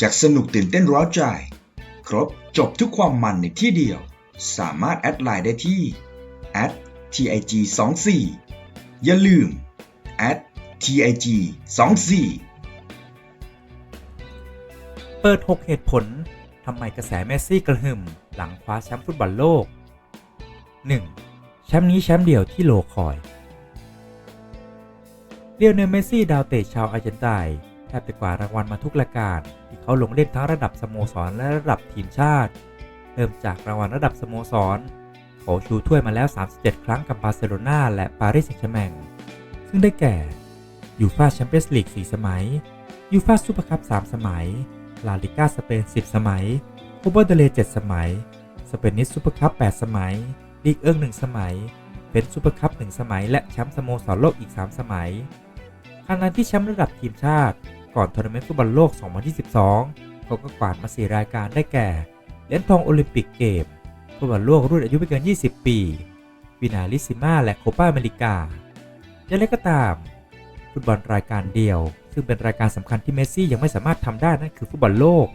จากสนุกตื่นเต้นร้าวใจ ครบจบทุกความมันในที่เดียว สามารถแอดไลน์ได้ที่ @tig 2 4 อย่าลืม @tig 2 4 เปิด 6 เหตุผลทำไมกระแสเมสซี่กระหึ่มหลังคว้าแชมป์ฟุตบอลโลก 1. แชมป์นี้แชมป์เดียวที่โลคอยเลียวเนลเมสซี่ดาวเตะชาวอาร์เจนติน แทบจะกว่ารางวัลมาทุกรายการที่เขาลงเล่นทั้งระดับสโมสรและระดับทีมชาติ เริ่มจากรางวัลระดับสโมสรเขาชูถ้วยมาแล้ว 37 ครั้งกับบาร์เซโลนาและปารีสแซงต์แชร์แมงซึ่งได้แก่ยูฟาแชมเปี้ยนส์ลีก 4 สมัยยูฟาซูเปอร์คัพ 3 สมัย ลาลิก้าสเปน 10 สมัยโคปาเดเล7สมัย สเปนิสซูเปอร์คัพ 8 สมัย ลีกเอิง1 สมัยเป็นซูเปอร์คัพ 1 สมัย และแชมป์สโมสรโลกอีก 3 สมัยขณะที่แชมป์ระดับทีมชาติ ก่อนทัวร์นาเมนต์ฟุตบอลโลก 2022 เขาก็กวาดมา 4 รายการได้แก่ เหรียญทองโอลิมปิกเกมฟุตบอลโลกรุ่นอายุไม่เกิน 20 ปีวินาลิซิม่าและโคปาอเมริกาอย่างไรก็ตาม ฟุตบอลรายการเดียว ซึ่งเป็นรายการสำคัญที่เมสซี่ยังไม่สามารถทำได้นั่นคือฟุตบอลโลก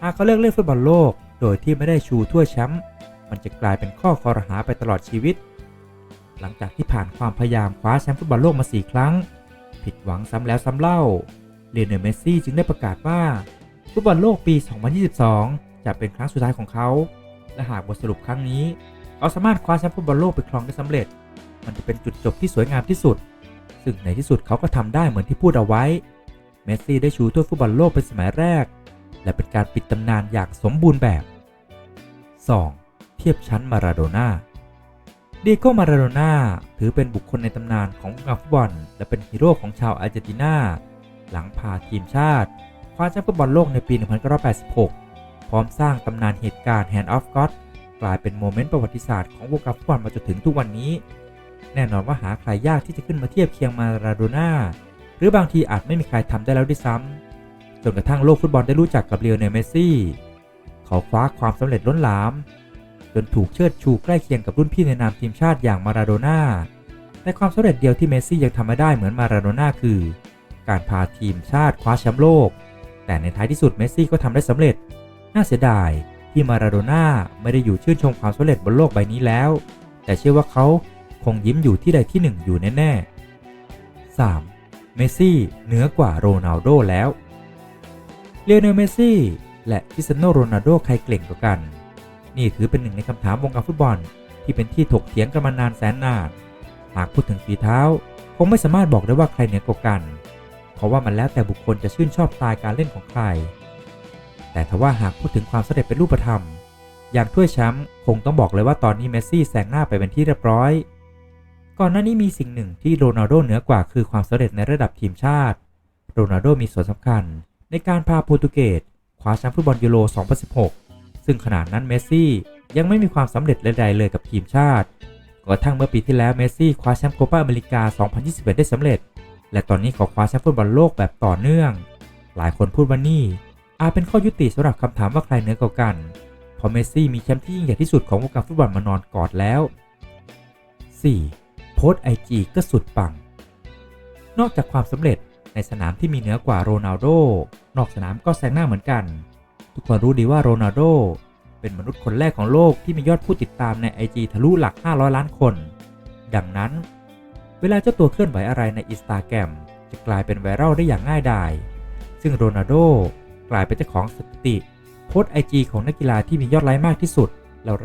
หากเขาเลิกเล่นฟุตบอลโลก โดยที่ไม่ได้ชูถ้วยแชมป์มันจะกลายเป็นข้อคอรหาไปตลอดชีวิต หลังจากที่ผ่านความพยายามคว้าแชมป์ฟุตบอลโลกมา 4 ครั้ง ผิดหวังซ้ำแล้วซ้ำเล่า เลียนเนลเมสซี่จึงได้ประกาศว่าฟุตบอลโลกปี 2022 จะเป็นครั้งสุดท้ายของเขา และหากบทสรุปครั้งนี้ เขาสามารถคว้าแชมป์ฟุตบอลโลกไปครองได้สำเร็จ มันจะเป็นจุดจบที่สวยงามที่สุด ซึ่งในที่สุดเขาก็ทำได้เหมือนที่พูดเอาไว้ เมสซี่ได้ชูถ้วยฟุตบอลโลกเป็นสมัยแรก และเป็นการปิดตำนานอย่างสมบูรณ์แบบ 2. เทียบชั้นมาราโดน่าเดีโกมาราโดน่าถือเป็นบุคคลในตำนานของวงการฟุตบอล และเป็นฮีโร่ของชาวอาร์เจนตินา หลังพาทีมชาติคว้าแชมป์ฟุตบอลโลกในปี 1986 พร้อมสร้างตำนานเหตุการณ์ Hand of God กลายเป็นโมเมนต์ประวัติศาสตร์ของวงการฟุตบอลมาจนถึงทุกวันนี้ แน่นอนว่าหาใครยากที่จะขึ้นมาเทียบเคียงมาราโดน่าหรือบางทีอาจไม่มีใครทำได้แล้วด้วยซ้ำจนกระทั่งโลกฟุตบอลได้รู้จักกับเลียวเนลเมซี่ เขาคว้าความสำเร็จล้นหลาม จนถูกเชิดชูใกล้เคียงกับรุ่นพี่ในนามทีมชาติอย่างมาราโดน่าแต่ความสำเร็จเดียวที่เมซี่ยังทำไม่ได้เหมือนมาราโดน่าคือ การพาทีมชาติคว้าแชมป์โลก แต่ในท้ายที่สุดเมสซี่ก็ทำได้สำเร็จ น่าเสียดายที่มาราโดน่าไม่ได้อยู่ชื่นชมความสำเร็จบนโลกใบนี้แล้ว แต่เชื่อว่าเขาคงยิ้มอยู่ที่ใดที่หนึ่งอยู่แน่ๆ 3. เมสซี่เหนือกว่าโรนัลโดแล้วเลโอนลเมสซี่และคริสเตียโนโรนัลโดใครเก่งกว่ากัน นี่ถือเป็นหนึ่งในคำถามวงการฟุตบอลที่เป็นที่ถกเถียงกันมานานแสนนาน หากพูดถึงฝีเท้า คงไม่สามารถบอกได้ว่าใครเหนือกว่ากัน เพราะว่ามันแล้วแต่บุคคลจะชื่นชอบสไตล์การเล่นของใคร แต่ทว่าหากพูดถึงความสำเร็จเป็นรูปธรรม อย่างถ้วยแชมป์คงต้องบอกเลยว่าตอนนี้เมสซี่แซงหน้าไปเป็นที่เรียบร้อย ก่อนหน้านี้มีสิ่งหนึ่งที่โรนัลโดเหนือกว่าคือความสำเร็จในระดับทีมชาติ โรนัลโดมีส่วนสำคัญ ในการพาโปรตุเกสคว้าแชมป์ฟุตบอลยูโร 2016 ซึ่งขนาดนั้นเมสซี่ยังไม่มีความสำเร็จใดๆเลยกับทีมชาติกระทั่งเมื่อปีที่แล้วเมสซี่คว้าแชมป์โคปาอเมริกา 2021 ได้สำเร็จ และตอนนี้เขาคว้าแชมป์ฟุตบอลโลกแบบต่อเนื่อง หลายคนพูดว่านี่ อาจเป็นข้อยุติสำหรับคำถามว่าใครเหนือกว่ากัน เพราะเมสซี่มีแชมป์ที่ยิ่งใหญ่ที่สุดของวงการฟุตบอลมานอนกอดแล้ว 4. โพสไอจีก็สุดปัง นอกจากความสำเร็จในสนามที่มีเหนือกว่าโรนัลโด นอกสนามก็แซงหน้าเหมือนกัน ทุกคนรู้ดีว่าโรนัลโดเป็นมนุษย์คนแรกของโลกที่มียอดผู้ติดตามใน IG ทะลุหลัก 500 ล้านคน ดังนั้น เวลาเจ้าตัวเคลื่อนไหวอะไรในอินสตาแกรมจะกลายเป็นไวรัลได้อย่างง่ายดาย ซึ่งโรนัลโดกลายเป็นเจ้าของสถิติโพสไอจีของนักกีฬาที่มียอดไลค์มากที่สุด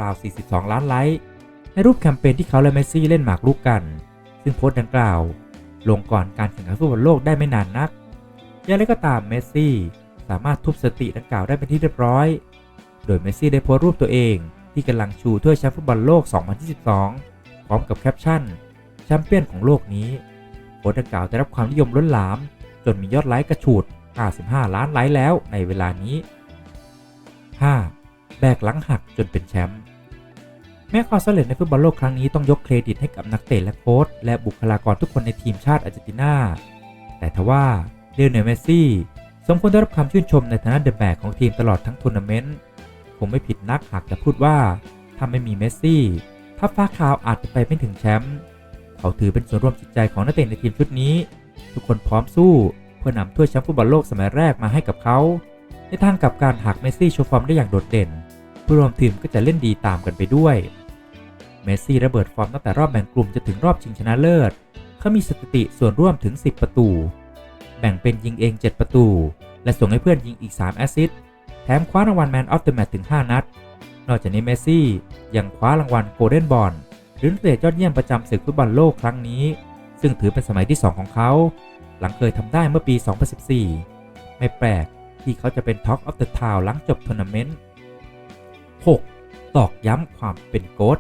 ราวๆ42 ล้านไลค์ ในรูปแคมเปญที่เขาและเมสซี่เล่นหมากรุกกัน ซึ่งโพสต์ดังกล่าว ลงก่อนการแข่งขันฟุตบอลโลกได้ไม่นานนัก อย่างไรก็ตามเมสซี่สามารถทุบสถิติดังกล่าวได้เป็นที่เรียบร้อย โดยเมสซี่ได้โพสต์รูปตัวเอง ที่กำลังชูถ้วยแชมป์ฟุตบอลโลก 2022 พร้อมกับแคปชั่น มเปี้ยนของโลกนี้โพสต์ดังกล่าวได้รับความนิยมล้นหลาม จนมียอดไลค์กระฉูด95ล้านไลค์แล้วในเวลานี้ 5. แบกหลังหักจนเป็นแชมป์แม้ความสำเร็จในฟุตบอลโลกครั้งนี้ต้องยกเครดิตให้กับนักเตะและโค้ชและบุคลากรทุกคนในทีมชาติอาร์เจนตินา แต่ทว่าเดลเนลเมซี่สมควรได้รับคำชื่นชมในฐานะเดอะแบกของทีมตลอดทั้งทัวร์นาเมนต์คงไม่ผิดนักหากจะพูดว่าถ้าไม่มีเมสซี่ทัพฟ้าขาวอาจจะไปไม่ถึงแชมป์ เขาถือเป็นส่วนร่วมจิตใจของนักเตะในทีมชุดนี้ ทุกคนพร้อมสู้ เพื่อนำถ้วยแชมป์ฟุตบอลโลกสมัยแรกมาให้กับเขา ในทางกับการหากเมสซี่โชว์ฟอร์มได้อย่างโดดเด่น ผู้ร่วมทีมก็จะเล่นดีตามกันไปด้วย เมสซี่ระเบิดฟอร์มตั้งแต่รอบแบ่งกลุ่มจะถึงรอบชิงชนะเลิศ เขามีสถิติส่วนร่วมถึง 10 ประตู แบ่งเป็นยิงเอง 7 ประตู และส่งให้เพื่อนยิงอีก 3 แอสซิสต์ แถมคว้ารางวัลแมนออฟเดอะแมตช์ถึง 5 นัด นอกจากนี้เมสซี่ยังคว้ารางวัลโกลเด้นบอล หรือนักเตะยอดเยี่ยมประจำศึกฟุตบอลโลกครั้งนี้ ซึ่งถือเป็นสมัยที่ 2 ของเขา หลังเคยทำได้เมื่อปี 2014 ไม่แปลกที่เขาจะเป็น Talk of the Town หลังจบทัวร์นาเมนต์ 6. ตอกย้ำความเป็นโกด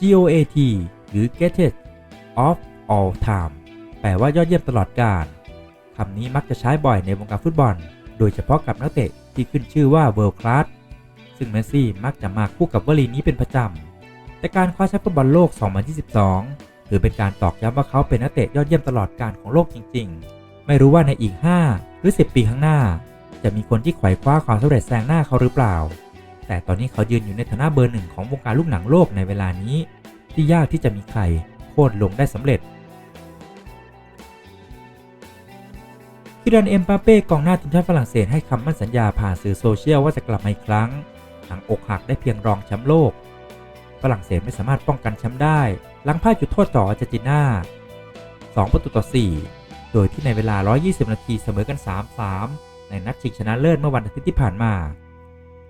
GOAT หรือ Greatest of All Time แปลว่ายอดเยี่ยมตลอดกาลคำนี้มักจะใช้บ่อยในวงการฟุตบอล โดยเฉพาะกับนักเตะที่ขึ้นชื่อว่า World Class ซึ่งเมสซี่มักจะมาคู่กับวลีนี้เป็นประจำ แต่การคว้าแชมป์ฟุตบอลโลก 2022 ถือเป็นการตอกย้ำว่าเขาเป็นนักเตะยอดเยี่ยมตลอดกาลของโลกจริง ๆ ไม่รู้ว่าในอีก 5 หรือ 10 ปีข้างหน้า จะมีคนที่ไขว่คว้าความสำเร็จแซงหน้าเขาหรือเปล่า แต่ตอนนี้เขายืนอยู่ในฐานะเบอร์หนึ่งของวงการลูกหนังโลกในเวลานี้ ที่ยากที่จะมีใครโค่นลงได้สำเร็จคิรันเอ็มปาเป้กองหน้าทีมชาติฝรั่งเศสให้คำมั่นสัญญาผ่านสื่อโซเชียลว่าจะกลับมาอีกครั้ง หลังอกหักได้เพียงรองแชมป์โลก ฝรั่งเศสไม่สามารถป้องกันแชมป์ได้ หลังพ่ายจุดโทษต่ออาร์เจนตินา2 ประตูต่อ 4 โดยที่ในเวลา 120 นาทีเสมอกัน 3-3 ในนัดชิงชนะเลิศเมื่อวันอาทิตย์ที่ผ่านมา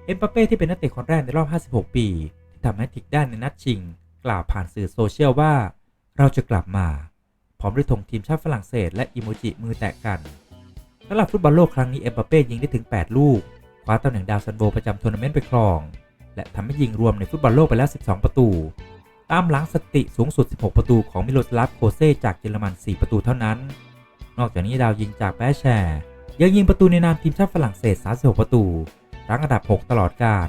เอ็มปาเป้ที่เป็นนักเตะคนแรกในรอบ 56 ปีที่ทำให้ทิกได้ในนัดชิง กล่าวผ่านสื่อโซเชียลว่า เราจะกลับมา พร้อมด้วยธงทีมชาติฝรั่งเศส และอิโมจิมือแตะกันสำหรับฟุตบอลโลกครั้งนี้เอ็มปาเป้ยิงได้ถึง 8 ลูกคว้าตำแหน่งดาวซันโบประจำทัวร์นาเมนต์ไปครอง และทำให้ยิงรวมในฟุตบอลโลกไปแล้ว 12 ประตู ตามหลังสติสูงสุด 16 ประตูของมิโลสลาฟโคเซจากเยอรมัน 4 ประตูเท่านั้น นอกจากนี้ดาวยิงจากแบชแชร์ยังยิงประตูในนามทีมชาติฝรั่งเศส 36 ประตูรั้งอันดับ 6 ตลอดกาล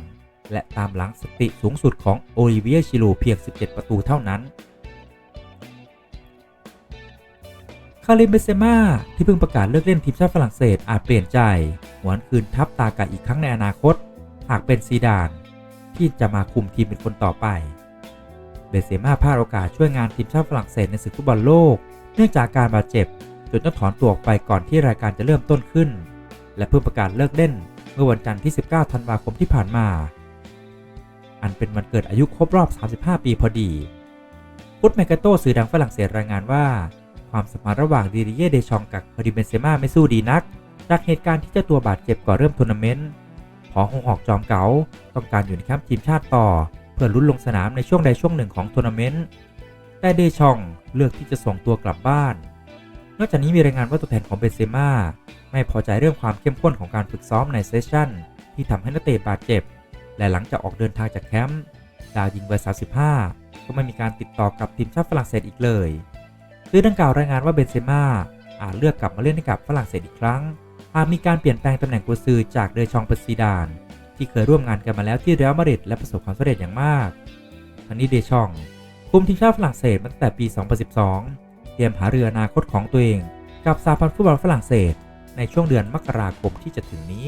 และตามหลังสติสูงสุดของโอลิเวียชิลูเพียง 17 ประตูเท่านั้น คาริมเบเซม่าที่เพิ่งประกาศเลิกเล่นทีมชาติฝรั่งเศสอาจเปลี่ยนใจ หวนคืนทับตากะอีกครั้งในอนาคต หากเป็นซีดาน ที่จะมาคุมทีมเป็นคนต่อไป เบเซม่าพลาดโอกาสช่วยงานทีมชาติฝรั่งเศสในศึกฟุตบอลโลก เนื่องจากการบาดเจ็บจนต้องถอนตัวออกไปก่อนที่รายการจะเริ่มต้นขึ้น และเพิ่งประกาศเลิกเล่น เมื่อวันจันทร์ที่ 19 ธันวาคมที่ผ่านมา อันเป็นวันเกิดอายุครบรอบ 35 ปีพอดีฟุตแมกาโตสื่อดังฝรั่งเศสรายงานว่า ความสัมพันธ์ระหว่างดีริเย่เดชองกับคาริเบนเซม่าไม่สู้ดีนัก จากเหตุการณ์ที่เจ้าตัวบาดเจ็บก่อนเริ่มทัวร์นาเมนต์ พอหงหอกจอมเก๋าต้องการอยู่ในแคมป์ทีมชาติต่อ เพื่อลุ้นลงสนามในช่วงใดช่วงหนึ่งของทัวร์นาเมนต์แต่เดชองเลือกที่จะส่งตัวกลับบ้าน นอกจากนี้มีรายงานว่าตัวแทนของเบนเซม่าไม่พอใจเรื่องความเข้มข้นของการฝึกซ้อมในเซสชั่น ที่ทำให้นักเตะบาดเจ็บ และหลังจากออกเดินทางจากแคมป์ดาวยิงวัย35 ก็ไม่มีการติดต่อกับทีมชาติฝรั่งเศสอีกเลยสื่อดังกล่าวรายงานว่าเบนเซม่าอาจเลือกกลับมาเล่นให้กับฝรั่งเศสอีกครั้ง หากมีการเปลี่ยนแปลงตำแหน่งกุซือจากเดชองเปอร์ซีดาน ที่เคยร่วมงานกันมาแล้วที่เรอัลมาดริดและประสบความสำเร็จอย่างมากทั้งนี้เดชองคุมทีมชาติฝรั่งเศสมาตั้งแต่ปี 2012 เตรียมหาเรืออนาคตของตัวเอง กับสาพันธ์ฟุตบอลฝรั่งเศส ในช่วงเดือนมกราคมที่จะถึงนี้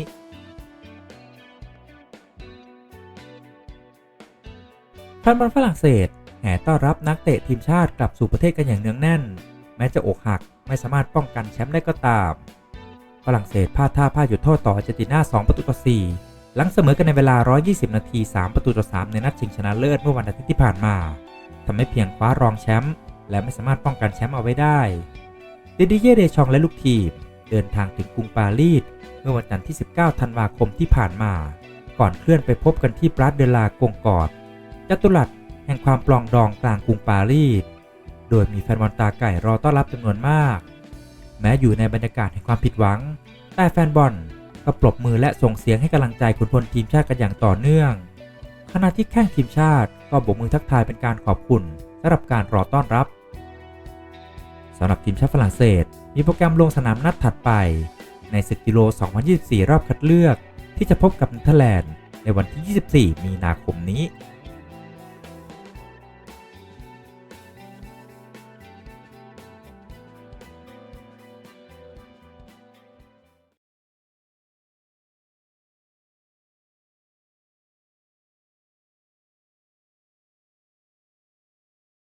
แฟนบอลฝรั่งเศสแห่ต้อนรับนักเตะทีมชาติกลับสู่ประเทศกันอย่างเนืองแน่น แม้จะอกหักไม่สามารถป้องกันแชมป์ได้ก็ตาม ฝรั่งเศสพลาดท่าพลาดหยุดโทษต่ออาร์เจนตินา2 ประตูต่อ 4 หลังเสมอกันในเวลา 120 นาที 3 ประตูต่อ 3 ในนัดชิงชนะเลิศเมื่อวันอาทิตย์ที่ผ่านมาทำให้เพียงคว้ารองแชมป์และไม่สามารถป้องกันแชมป์เอาไว้ได้ดิดิเย่เดชองและลูกทีม เดินทางถึงกรุงปารีสเมื่อวันจันทร์ที่ 19 ธันวาคมที่ผ่านมา ก่อนเคลื่อนไปพบกันที่ปราดเดลากงกอดจัตุรัสแห่งความปลองดองกลางกรุงปารีส โดยมีแฟนบอลตาไก่รอต้อนรับจำนวนมาก แม้อยู่ในบรรยากาศแห่งความผิดหวัง แต่แฟนบอลก็ปรบมือและส่งเสียงให้กำลังใจขุนพลทีมชาติกันอย่างต่อเนื่อง ขณะที่แข้งทีมชาติก็โบกมือทักทายเป็นการขอบคุณสำหรับการรอต้อนรับสำหรับทีมชาติฝรั่งเศส มีโปรแกรมลงสนามนัดถัดไป ในศึกยูโร 2024 รอบคัดเลือก ที่จะพบกับเนเธอร์แลนด์ในวันที่ 24 มีนาคมนี้